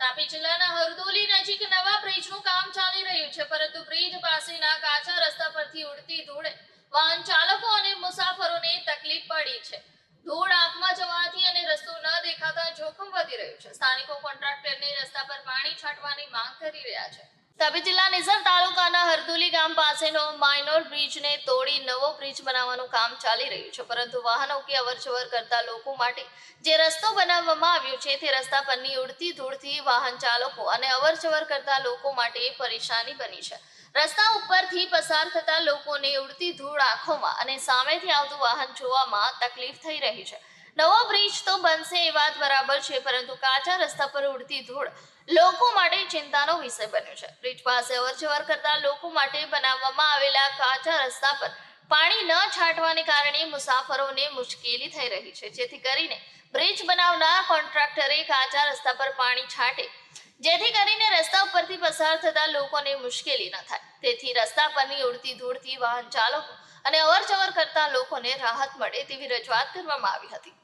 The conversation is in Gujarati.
તાપી જિલ્લાના હરદોલી નજીક નવા બ્રિજનું કામ ચાલી રહ્યું છે, પરંતુ બ્રિજ પાસેના કાચા રસ્તા પરથી ઉડતી ધૂળે વાહન ચાલકો અને મુસાફરોને તકલીફ પડી છે. ધૂળ આંખમાં જવાથી અને રસ્તો ન દેખાતા જોખમ વધી રહ્યું છે. સ્થાનિકો કોન્ટ્રાક્ટરને રસ્તા પર પાણી છાંટવાની માંગ કરી રહ્યા છે. તાપી જિલ્લા નિઝર પાસેનો માઇનોર બ્રિજને તોડી નવો બ્રિજ બનાવવાનું કામ ચાલી રહ્યું છે. પરંતુ વાહનો કે અવરજવર કરતા લોકો માટે જે રસ્તો બનાવવામાં આવ્યો છે, તે રસ્તા પરની ઉડતી ધૂળથી વાહન ચાલકો અને અવરજવર કરતા લોકો માટે પરેશાની બની છે. રસ્તા ઉપરથી પસાર થતા લોકોને ઉડતી ધૂળ આંખોમાં અને સામેથી આવતું વાહન જોવામાં તકલીફ થઈ રહી છે. નવો બ્રિજ તો બનશે એ વાત બરાબર છે, પરંતુ કાચા રસ્તા પર ઉડતી ધૂળ લોકો માટે ચિંતાનો વિષય બન્યો છે. બ્રિજ પાસે અવરજવર કરતા લોકો માટે બનાવવામાં આવેલા કાચા રસ્તા પર પાણી ન છાંટવાને કારણે મુસાફરોને મુશ્કેલી થઈ રહી છે. જેથી કરીને બ્રિજ બનાવનાર કોન્ટ્રાક્ટરે કાચા રસ્તા પર પાણી છાંટે, જેથી કરીને રસ્તા ઉપરથી પસાર થતા લોકોને મુશ્કેલી ન થાય. તેથી રસ્તા પરની ઉડતી ધૂળથી વાહન ચાલકો અને અવરજવર કરતા લોકોને રાહત મળે તેવી રજૂઆત કરવામાં આવી હતી.